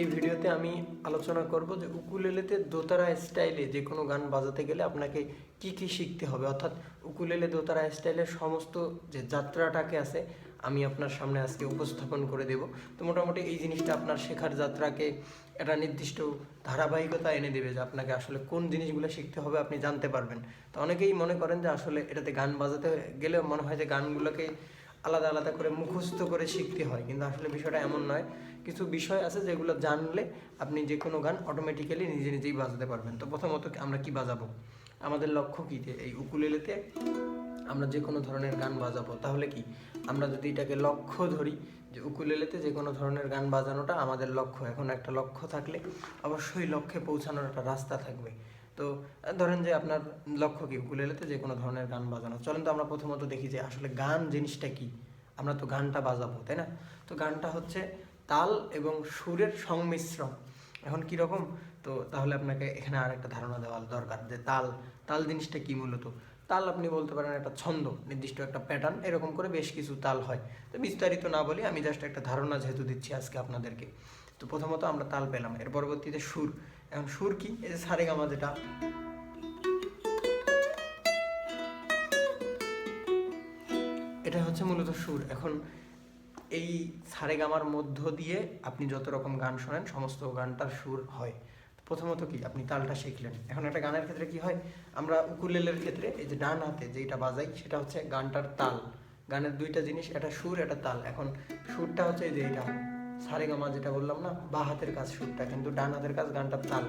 এই ভিডিওতে আমি আলোচনা করব যে উকুলেলেতে দোতারা স্টাইলে যে কোনো গান বাজাতে গেলে আপনাকে কি কি শিখতে হবে। অর্থাৎ উকুলেলে দোতারা স্টাইলের সমস্ত যে যাত্রাটাকে আছে, আমি আপনার সামনে আজকে উপস্থাপন করে দেব। তো মোটামুটি এই জিনিসটা আপনার শেখার যাত্রাকে একটা নির্দিষ্ট ধারাবাহিকতা এনে দেবে যে আপনাকে আসলে কোন জিনিসগুলো শিখতে হবে আপনি জানতে পারবেন। তো অনেকেই মনে করেন যে আসলে এটাতে গান বাজাতে গেলে মনে হয় যে গানগুলোকে আলাদা আলাদা করে মুখস্থ করে শিখতে হয়। কিন্তু আসলে বিষয়টা এমন নয়। কিছু বিষয় আছে যেগুলো জানলে আপনি যে কোনো গান অটোমেটিক্যালি নিজে নিজেই বাজাতে পারবেন। তো প্রথমত আমরা কি বাজাবো? আমাদের লক্ষ্য কী যে এই উকুলেলেতে আমরা যে কোনো ধরনের গান বাজাবো? তাহলে কি? আমরা যদি এটাকে লক্ষ্য ধরি যে উকুলেলেতে যে কোনো ধরনের গান বাজানোটা আমাদের লক্ষ্য। এখন একটা লক্ষ্য থাকলে অবশ্যই লক্ষ্যে পৌঁছানোর একটা রাস্তা থাকবে। তো ধরেন যে আপনার লক্ষ্য কি? উকুলেলেতে যে কোনো ধরনের গান বাজানো। চলেন তো আমরা প্রথমত দেখি যে আসলে গান জিনিসটা কি? আমরা তো গানটা বাজাবো, তাই না? তো গানটা হচ্ছে তাল এবং সুরের সংমিশ্রণ। এখন কি রকম? তো তাহলে আপনাকে এখানে আর একটা ধারণা দেওয়া দরকার যে তাল তাল জিনিসটা কি মূলত? তাল আপনি বলতে পারেন একটা ছন্দ, নির্দিষ্ট একটা প্যাটার্ন এরকম করে বেশ কিছু তাল হয়। তো বিস্তারিত না বলি আমি জাস্ট একটা ধারণা যেহেতু দিচ্ছি আজকে আপনাদেরকে। তো প্রথমত আমরা তাল পেলাম, এর পরবর্তীতে সুর। এখন সুর কি? এই যে সারেগামা যেটা। এটা হচ্ছে মূলত সুর। এখন এই সারেগামার মধ্য দিয়ে আপনি যত রকম গান শোনেন, সমস্ত গানটার সুর হয়। প্রথমত কি? আপনি তালটা শিখলেন। এখন একটা গানের ক্ষেত্রে কি হয়? আমরা উকুলেলের ক্ষেত্রে এই যে ডান হাতে যেটা বাজাই, সেটা হচ্ছে গানটার তাল। গানের দুইটা জিনিস, একটা সুর, একটা তাল। এখন সুরটা হচ্ছে এই যে এটা সারেগামা যেটা বললাম না, বা হাতের কাজ সুরটা, কিন্তু ডান হাতের কাজ গানটার তাল।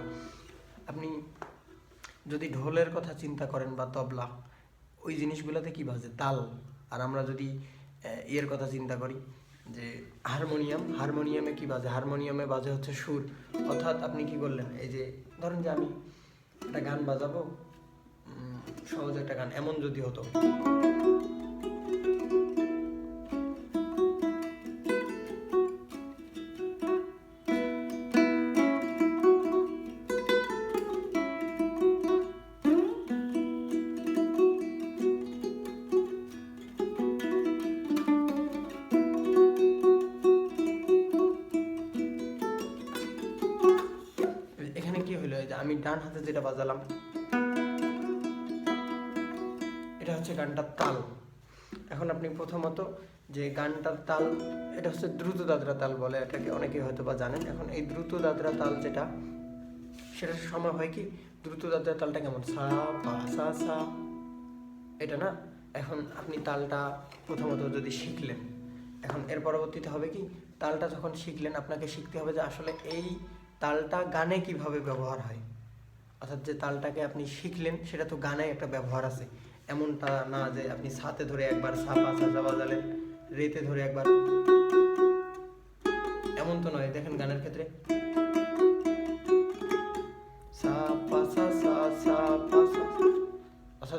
আপনি যদি ঢোলের কথা চিন্তা করেন বা তবলা, ওই জিনিসগুলোতে কি বাজে? তাল। আর আমরা যদি ইয়ের কথা চিন্তা করি, যে হারমোনিয়াম, হারমোনিয়ামে কি বাজে? হারমোনিয়ামে বাজে হচ্ছে সুর। অর্থাৎ আপনি কি করলেন? এই যে, ধরেন যে আমি একটা গান বাজাবো সহজ একটা গান, এমন যদি হতো। ডান হাতে যেটা বাজালাম, এটা হচ্ছে গানটার তাল। এখন আপনি প্রথমত যে গানটার তাল, এটা হচ্ছে দ্রুত দাদরা তাল বলে, এটাকে অনেকে হয়তো বা জানেন। এখন এই দ্রুত দাদরা তাল যেটা, সেটার সময় হয় কি দ্রুত দাদরা তালটা কেমন? সা, পা, সা সা। এটা না, এখন আপনি তালটা প্রথমত যদি শিখলেন, এখন এর পরবর্তীতে হবে কি, তালটা যখন শিখলেন, আপনাকে শিখতে হবে যে আসলে এই তালটা গানে কীভাবে ব্যবহার হয়। অর্থাৎ যে তালটাকে আপনি শিখলেন, সেটা তো গানে একটা ব্যবহার আছে। এমনটা না যে আপনি সাথে ধরে একবার সাপা সাজা বাজালেন রেতে ধরে একবার এমন তো নয়। দেখেন গানের ক্ষেত্রে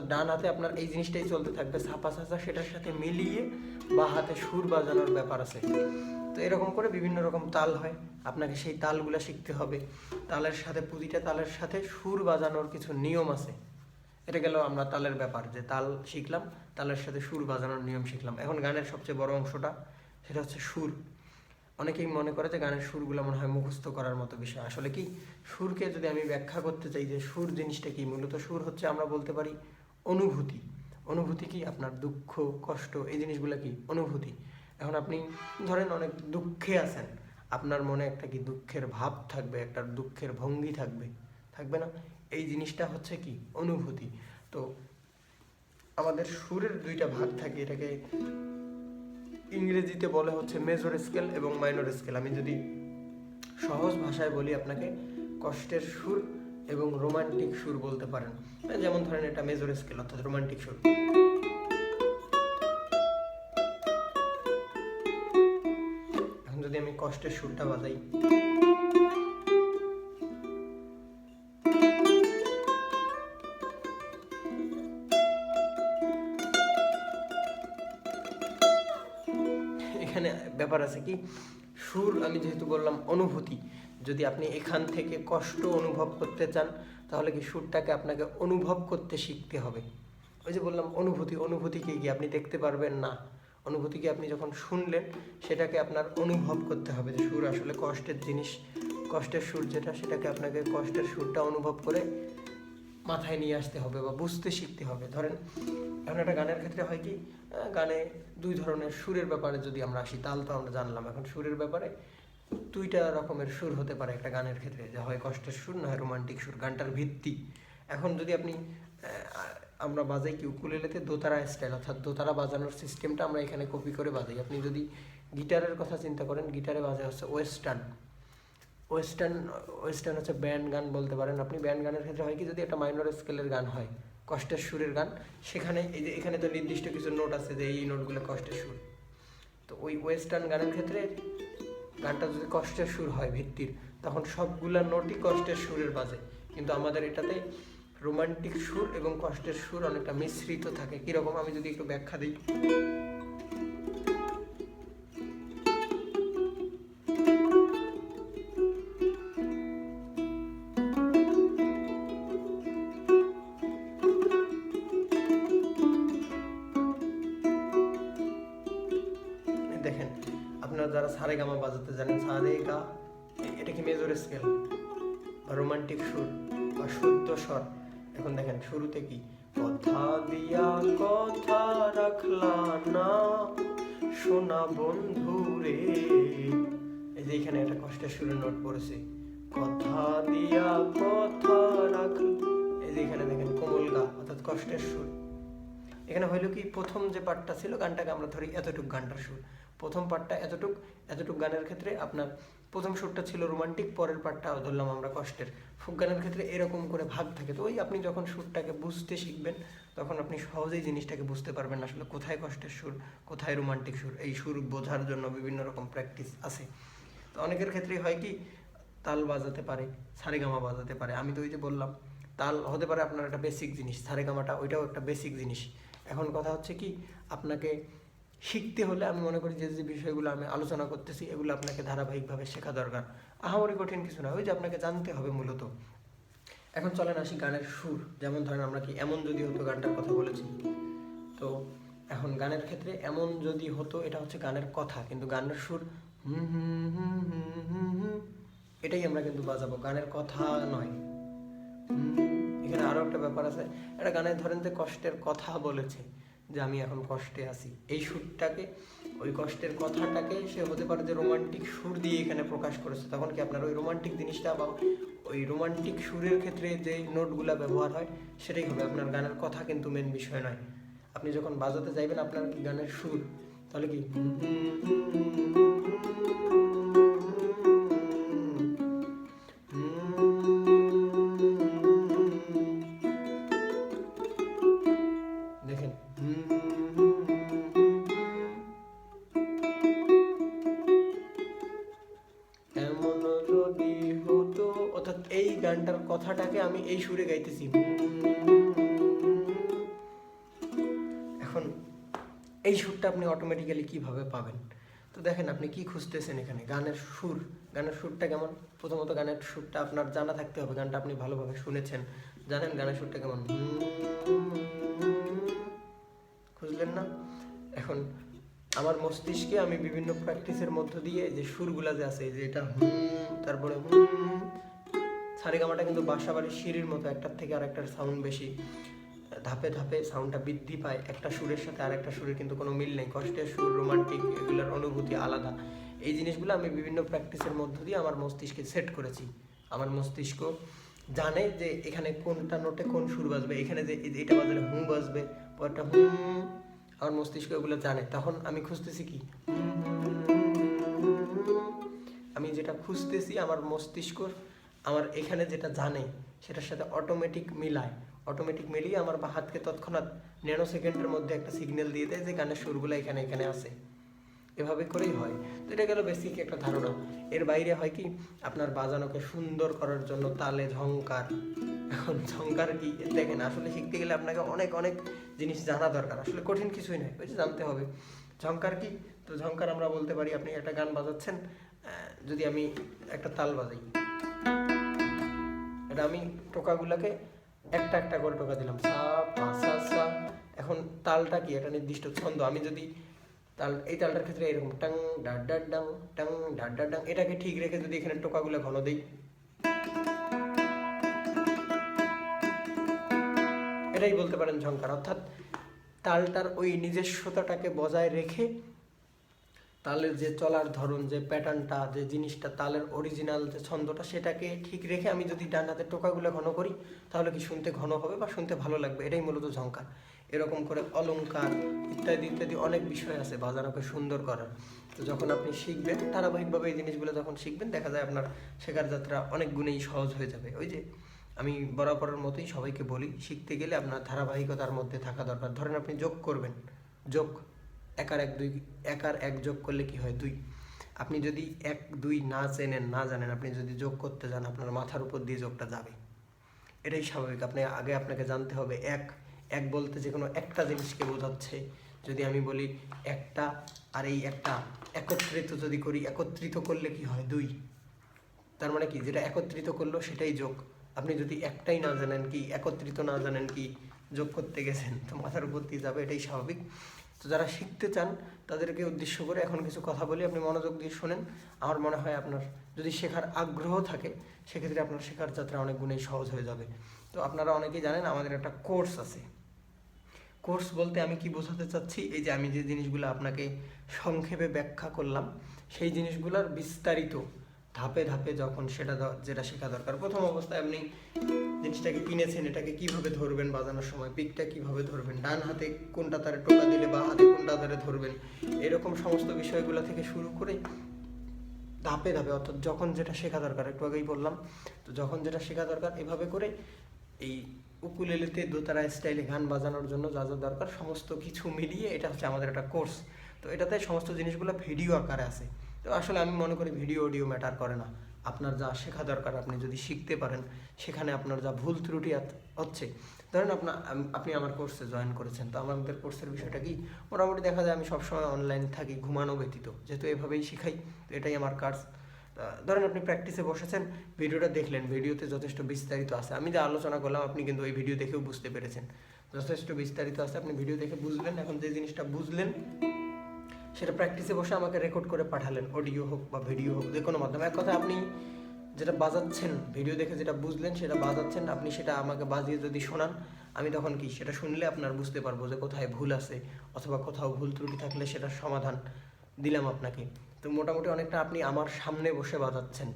ডান হাতে আপনার এই জিনিসটাই চলতে থাকবে সাপা সাসা সেটার সাথে মিলিয়ে বা হাতে সুর বাজানোর ব্যাপার আছে। তো এরকম করে বিভিন্ন রকম তাল হয়, আপনাকে সেই তালগুলো শিখতে হবে। তালের সাথে, প্রতিটা তালের সাথে সুর বাজানোর কিছু নিয়ম আছে। এটা গেল আমরা তালের ব্যাপার, যে তাল শিখলাম, তালের সাথে সুর বাজানোর নিয়ম শিখলাম। এখন গানের সবচেয়ে বড় অংশটা সেটা হচ্ছে সুর। অনেকেই মনে করে যে গানের সুরগুলো মনে হয় মুখস্থ করার মতো বিষয়। আসলে কি? সুরকে যদি আমি ব্যাখ্যা করতে চাই যে সুর জিনিসটা কি? মূলত সুর হচ্ছে আমরা বলতে পারি অনুভূতি। অনুভূতি কি আপনার দুঃখ, কষ্ট, এই জিনিসগুলো কি অনুভূতি? এখন আপনি ধরেন অনেক দুঃখে আছেন, আপনার মনে একটা কি দুঃখের ভাব থাকবে, একটা দুঃখের ভঙ্গি থাকবে থাকবে না? এই জিনিসটা হচ্ছে কি অনুভূতি। তো আমাদের সুরের দুইটা ভাগ থাকে, এটাকে ইংরেজিতে বলে হচ্ছে মেজর স্কেল এবং মাইনর স্কেল আমি যদি সহজ ভাষায় বলি আপনাকে, কষ্টের সুর এবং রোমান্টিক সুর বলতে পারেন। যেমন ধরেন এটা মেজর স্কেল অর্থাৎ রোমান্টিক সুর। এখন যদি আমি কষ্টের সুরটা বাজাই। এখানে ব্যাপার আছে কি? সুর আমি যেহেতু বললাম, অনুভূতি। যদি আপনি এখান থেকে কষ্ট অনুভব করতে চান, তাহলে কি সুরটাকে আপনাকে অনুভব করতে শিখতে হবে। ওই যে বললাম, অনুভূতি অনুভূতিকে কি আপনি দেখতে পারবেন না। অনুভূতিকে আপনি যখন শুনলেন, সেটাকে আপনার অনুভব করতে হবে যে সুর আসলে কষ্টের জিনিস। কষ্টের সুর যেটা, সেটাকে আপনাকে কষ্টের সুরটা অনুভব করে মাথায় নিয়ে আসতে হবে বা বুঝতে শিখতে হবে। ধরেন, এখন একটা গানের ক্ষেত্রে হয় কি গানে দুই ধরনের সুরের ব্যাপারে যদি আমরা আসি তাল তো আমরা জানলাম। এখন সুরের ব্যাপারে দুইটা রকমের সুর হতে পারে একটা গানের ক্ষেত্রে, যা হয় কষ্টের সুর, না হয় রোমান্টিক সুর, গানটার ভিত্তি। এখন যদি আপনি আমরা বাজাই কি উকুলেলেতে দোতারা স্টাইল অর্থাৎ দোতারা বাজানোর সিস্টেমটা আমরা এখানে কপি করে বাজাই। আপনি যদি গিটারের কথা চিন্তা করেন, গিটারে বাজা হচ্ছে ওয়েস্টার্ন ওয়েস্টার্ন ওয়েস্টার্ন হচ্ছে ব্যান্ড গান বলতে পারেন। আপনি ব্যান্ড গানের ক্ষেত্রে হয় কি, যদি একটা মাইনর স্কেলের গান হয়, কষ্টের সুরের গান, সেখানে এই যে, এখানে তো নির্দিষ্ট কিছু নোট আছে যে এই নোটগুলো কষ্টের সুর। তো ওই ওয়েস্টার্ন গানের ক্ষেত্রে গানটা যদি কষ্টের সুর হয় ভিত্তির, তখন সবগুলা নোটই কষ্টের সুরের বাজে কিন্তু আমাদের এটাতে রোমান্টিক সুর এবং কষ্টের সুর অনেকটা মিশ্রিত থাকে। কীরকম? আমি যদি একটু ব্যাখ্যা দিই। সারে এ- এটা কি মেজর স্কেল রোমান্টিক সুর, বা শুদ্ধ স্বর? এখন দেখেন, শুরুতে কি? কথা দিয়া কথা রাখলা না, সোনা বন্ধু রে। এই যে এখানে একটা কষ্টের সুরের নোট পড়েছে। কথা দিয়া কথা রাখ এই যে এখানে দেখেন, কোমল গা, অর্থাৎ কষ্টের সুর। এখানে হইল কি, প্রথম যে পার্টটা ছিল, গানটাকে আমরা ধরি এতটুক গানটার সুর। প্রথম পার্টটা এতটুক এতটুক গানের ক্ষেত্রে আপনার প্রথম সুরটা ছিল রোমান্টিক পরের পার্টটা ধরলাম আমরা কষ্টের। ফোক গানের ক্ষেত্রে এরকম করে ভাগ থাকে। তো ওই আপনি যখন সুরটাকে বুঝতে শিখবেন, তখন আপনি সহজেই জিনিসটাকে বুঝতে পারবেন আসলে কোথায় কষ্টের সুর, কোথায় রোমান্টিক সুর। এই সুর বোঝার জন্য বিভিন্ন রকম প্র্যাকটিস আছে। তো অনেকের ক্ষেত্রেই হয় কি, তাল বাজাতে পারে, সারেগামা বাজাতে পারে। আমি তো ওই যে বললাম, তাল হতে পারে আপনার একটা বেসিক জিনিস, সারেগামাটা ওইটাও একটা বেসিক জিনিস। এখন কথা হচ্ছে কি, আপনাকে শিখতে হলে আমি মনে করি যে যে বিষয়গুলো আমি আলোচনা করতেছি, এগুলো আপনাকে ধারাবাহিকভাবে শেখা দরকার। আহামরি কঠিন কিছু না, ওই যে আপনাকে জানতে হবে মূলত। এখন চলেন আসি গানের সুর। যেমন ধরেন আমরা কি এমন যদি হতো গানটার কথা বলেছি, তো এখন গানের ক্ষেত্রে এমন যদি হতো, এটা হচ্ছে গানের কথা। কিন্তু গানের সুর এটাই আমরা কিন্তু বাজাবো। গানের কথা নয়। এখানে আরও একটা ব্যাপার আছে। একটা গানের ধরেন যে কষ্টের কথা বলেছে যে আমি এখন কষ্টে আছি। এই সুরটাকে, ওই কষ্টের কথাটাকে সে হতে পারে যে রোমান্টিক সুর দিয়ে এখানে প্রকাশ করেছে। তখন কি আপনার ওই রোমান্টিক জিনিসটা বা ওই রোমান্টিক সুরের ক্ষেত্রে যে নোটগুলা ব্যবহার হয়, সেটাই হবে। আপনার গানের কথা কিন্তু মেন বিষয় নয়। আপনি যখন বাজাতে যাইবেন আপনার গানের সুর, তাহলে কি? গানটার কথাটাকে আমি এই সুরে গাইতেছি। এখন এই সুরটা আপনি অটোমেটিক্যালি কীভাবে পাবেন? তো দেখেন আপনি কি খুঁজতেছেন এখানে? গানের সুর, গানের সুরটা কেমন? প্রথমত গানের সুরটা আপনার জানা থাকতে হবে, গানটা আপনি ভালোভাবে শুনেছেন। জানেন গানের সুরটা কেমন? খুঁজলেন না? এখন আমার মস্তিষ্কে আমি বিভিন্ন প্র্যাকটিসের মধ্য দিয়ে যে সুরগুলা যে আছে, যে এটা তারপরে সারেগামাটা কিন্তু বাসা বাড়ির সিঁড়ির মতো একটার থেকে আরেকটার সাউন্ড বেশি। ধাপে ধাপে সাউন্ডটা বৃদ্ধি পায়। একটা সুরের সাথে আরেকটা সুরের কিন্তু কোনো মিল নেই। কষ্টের সুর রোমান্টিক এগুলোর অনুভূতি আলাদা। এই জিনিসগুলো আমি বিভিন্ন প্র্যাকটিসের মধ্য দিয়ে আমার মস্তিষ্কে সেট করেছি। আমার মস্তিষ্ক জানে যে এখানে কোনটা নোটে কোন সুর বাজবে। এখানে যে এটা বাজলে হুম বাজবে পরটা হুম। আমার মস্তিষ্ক এগুলো জানে। তখন আমি খুঁজতেছি কি? আমি যেটা খুঁজতেছি আমার মস্তিষ্ক আমার এখানে যেটা জানে, সেটার সাথে অটোমেটিক মিলায়। অটোমেটিক মিলিয়ে আমার বা হাতকে তৎক্ষণাৎ ন্যানো সেকেন্ডের মধ্যে একটা সিগন্যাল দিয়ে দেয় যে গানের সুরগুলো এখানে এখানে আছে। এভাবে করেই হয়। তো এটা গেল বেসিক একটা ধারণা। এর বাইরে হয় কি, আপনার বাজানোকে সুন্দর করার জন্য তালে ঝংকার। এখন ঝংকার কি দেখেন, আসলে শিখতে গেলে আপনাকে অনেক অনেক জিনিস জানা দরকার। আসলে কঠিন কিছুই নয়, ওই যে জানতে হবে। ঝংকার কি? তো ঝংকার আমরা বলতে পারি, আপনি একটা গান বাজাচ্ছেন যদি আমি একটা তাল বাজাই। এটা আমি টোকাগুলোকে একটা একটা করে টোকা দিলাম। এখন তালটা কি? একটা নির্দিষ্ট ছন্দ। আমি যদি তাল, এই তালটার ক্ষেত্রে এরকম টাং, ডার ডাং, টাং, ডার ডাং, এটাকে ঠিক রেখে যদি এখানে টোকাগুলো ঘন দিই। এটাই বলতে পারেন ঝঙ্কার অর্থাৎ তালটার ওই নিজস্বতাটাকে বজায় রেখে তালের যে চলার ধরন, যে প্যাটার্নটা যে জিনিসটা, তালের অরিজিনাল যে ছন্দটা, সেটাকে ঠিক রেখে আমি যদি ডান হাতের টোকাগুলো ঘন করি, তাহলে কি শুনতে ঘন হবে বা শুনতে ভালো লাগবে? এটাই মূলত ঝঙ্কার এরকম করে অলঙ্কার ইত্যাদি ইত্যাদি অনেক বিষয় আছে বাজানোকে সুন্দর করার। তো যখন আপনি শিখবেন, ধারাবাহিকভাবে এই জিনিসগুলো যখন শিখবেন, দেখা যায় আপনার শেখার যাত্রা অনেক গুণেই সহজ হয়ে যাবে। ওই যে আমি বরাবরের মতোই সবাইকে বলি, শিখতে গেলে আপনার ধারাবাহিকতার মধ্যে থাকা দরকার। ধরেন আপনি যোগ করবেন, যোগ একার এক দুই এক আর এক যোগ করলে কি হয়? দুই। আপনি যদি এক, দুই না চেনেন, না জানেন, আপনি যদি যোগ করতে যান, আপনার মাথার উপর দিয়ে যোগটা যাবে। এটাই স্বাভাবিক। আপনি, আগে আপনাকে জানতে হবে, এক এক বলতে যে কোনো একটা জিনিসকে বোঝাচ্ছে। যদি আমি বলি একটা আর এই একটা একত্রিত যদি করি, একত্রিত করলে কি হয়? দুই। তার মানে কি? যেটা একত্রিত করল, সেটাই যোগ। আপনি যদি একটাই না জানেন কি, একত্রিত না জানেন কি যোগ করতে গেছেন, তো মাথার উপর দিয়ে যাবে, এটাই স্বাভাবিক। তো যারা শিখতে চান, তাদেরকে উদ্দেশ্য করে এখন কিছু কথা বলি। আপনি মনোযোগ দিয়ে শোনেন। আমার মনে হয় আপনার যদি শেখার আগ্রহ থাকে, সেক্ষেত্রে আপনার শেখার যাত্রা অনেক গুণেই সহজ হয়ে যাবে। তো আপনারা অনেকেই জানেন, আমাদের একটা কোর্স আছে। কোর্স বলতে আমি কি বোঝাতে চাচ্ছি, এই যে আমি যে জিনিসগুলো আপনাকে সংক্ষেপে ব্যাখ্যা করলাম, সেই জিনিসগুলোর বিস্তারিত ধাপে ধাপে যখন সেটা যেটা শেখা দরকার, প্রথম অবস্থায় আপনি জিনিসটাকে কিনেছেন, এটাকে কীভাবে ধরবেন বাজানোর সময়, পিকটা কীভাবে ধরবেন, ডান হাতে কোনটা তারে টোকা দিলে বা হাতে কোনটা তারে ধরবেন, এরকম সমস্ত বিষয়গুলো থেকে শুরু করে ধাপে ধাপে, অর্থাৎ যখন যেটা শেখা দরকার, একটু আগেই বললাম, তো যখন যেটা শেখা দরকার, এভাবে করে এই উকুলেলেতে দোতারা স্টাইলে গান বাজানোর জন্য যা যা দরকার, সমস্ত কিছু মিলিয়ে এটা হচ্ছে আমাদের একটা কোর্স। তো এটাতে সমস্ত জিনিসগুলো ভিডিও আকারে আছে তো আসলে আমি মনে করি ভিডিও অডিও ম্যাটার করে না। আপনার যা শেখা দরকার, আপনি যদি শিখতে পারেন, সেখানে আপনার যা ভুল ত্রুটি হচ্ছে। ধরেন আপনার আপনি আমার কোর্সে জয়েন করেছেন, তো আমাদের কোর্সের বিষয়টা কি? মোটামুটি দেখা যায় আমি সবসময় অনলাইন থাকি, ঘুমানো ব্যতীত। যেহেতু এভাবেই শিখাই, তো এটাই আমার কাজ। ধরেন আপনি প্র্যাকটিসে বসেছেন ভিডিওটা দেখলেন ভিডিওতে যথেষ্ট বিস্তারিত আছে। আমি যে আলোচনা করলাম, আপনি কিন্তু ওই ভিডিও দেখেও বুঝতে পেরেছেন। যথেষ্ট বিস্তারিত আছে, আপনি ভিডিও দেখে বুঝলেন এখন যে জিনিসটা বুঝলেন সেটা প্র্যাকটিসে বসে আমাকে রেকর্ড করে পাঠালেন অডিও হোক বা ভিডিও হোক, যে কোনো মাধ্যমে। এক কথা আপনি যেটা বাজাচ্ছেন ভিডিও দেখে যেটা বুঝলেন, সেটা বাজাচ্ছেন, আপনি সেটা আমাকে বাজিয়ে যদি শোনান, আমি তখন কি? সেটা শুনলে আপনার বুঝতে পারব যে কোথায় ভুল আছে, অথবা কোথাও ভুল ত্রুটি থাকলে সেটার সমাধান দিলাম আপনাকে। তো মোটামুটি অনেকটা আপনি আমার সামনে বসে বাজাচ্ছেন।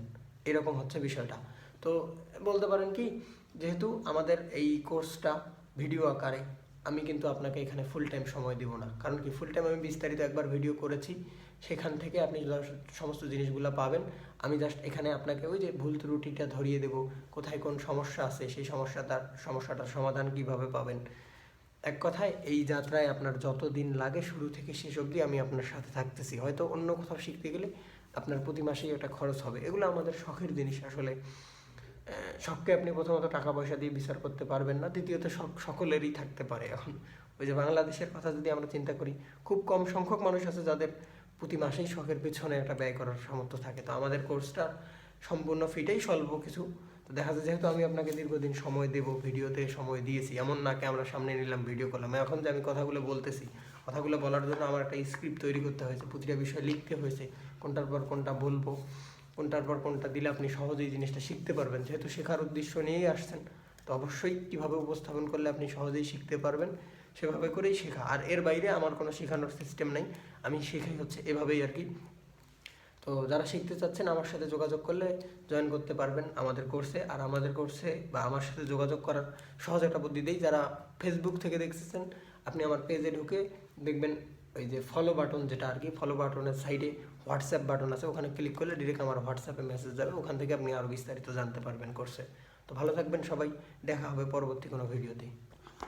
এরকম হচ্ছে বিষয়টা। তো বলতে পারেন কি? যেহেতু আমাদের এই কোর্সটা ভিডিও আকারে আমি কিন্তু আপনাকে এখানে ফুল টাইম সময় দিব না। কারণ কি ফুল টাইম আমি বিস্তারিত একবার ভিডিও করেছি, সেখান থেকে আপনি সমস্ত জিনিসগুলো পাবেন। আমি জাস্ট এখানে আপনাকে ওই যে ভুল ত্রুটিটা ধরিয়ে দেব, কোথায় কোন সমস্যা আছে, সেই সমস্যাটার সমস্যাটার সমাধান কীভাবে পাবেন। এক কথায়, এই যাত্রায় আপনার যত দিন লাগে, শুরু থেকে শেষ অবধি আমি আপনার সাথে থাকতেছি। হয়তো অন্য কোথাও শিখতে গেলে আপনার প্রতি মাসেই একটা খরচ হবে। এগুলো আমাদের শখের জিনিস আসলে। শখকে আপনি প্রথমত টাকা পয়সা দিয়ে বিচার করতে পারবেন না, দ্বিতীয়ত শখ সকলেরই থাকতে পারে এখন। ওই যে বাংলাদেশের কথা যদি আমরা চিন্তা করি, খুব কম সংখ্যক মানুষ আছে যাদের প্রতি মাসেই শখের পেছনে একটা ব্যয় করার সামর্থ্য থাকে। তো আমাদের কোর্সটা সম্পূর্ণ ফিটেই স্বল্প কিছু। তো দেখা যায় যেহেতু আমি আপনাকে দীর্ঘদিন সময় দেব, ভিডিওতে সময় দিয়েছি, এমন না আমরা সামনে নিলাম, ভিডিও করলাম। এখন যে আমি কথাগুলো বলতেছি, কথাগুলো বলার জন্য আমার একটা স্ক্রিপ্ট তৈরি করতে হয়েছে, প্রতিটা বিষয় লিখতে হয়েছে, কোনটার পর কোনটা বলব। কোনটার পর কোনটা দিলে আপনি সহজেই জিনিসটা শিখতে পারবেন। যেহেতু শেখার উদ্দেশ্য নিয়েই আসছেন, তো অবশ্যই কীভাবে উপস্থাপন করলে আপনি সহজেই শিখতে পারবেন, সেভাবে করেই শেখা। আর এর বাইরে আমার কোনো শেখানোর সিস্টেম নাই, আমি শেখাই হচ্ছে এভাবেই আর কি। তো যারা শিখতে চাচ্ছেন আমার সাথে যোগাযোগ করলে জয়েন করতে পারবেন আমাদের কোর্সে আর আমাদের কোর্সে বা আমার সাথে যোগাযোগ করার সহজ একটা বুদ্ধি দিই, যারা ফেসবুক থেকে দেখতেছেন, আপনি আমার পেজে ঢুকে দেখবেন ওই যে ফলো বাটন যেটা আর কি ফলো বাটনের সাইডে হোয়াটসঅ্যাপ বাটন আছে, ওখানে ক্লিক করলে ডিরেক্ট আমার হোয়াটসঅ্যাপে মেসেজ যাবে, ওখান থেকে আপনি আরও বিস্তারিত জানতে পারবেন কোর্সে তো ভালো থাকবেন সবাই, দেখা হবে পরবর্তী কোনো ভিডিওতে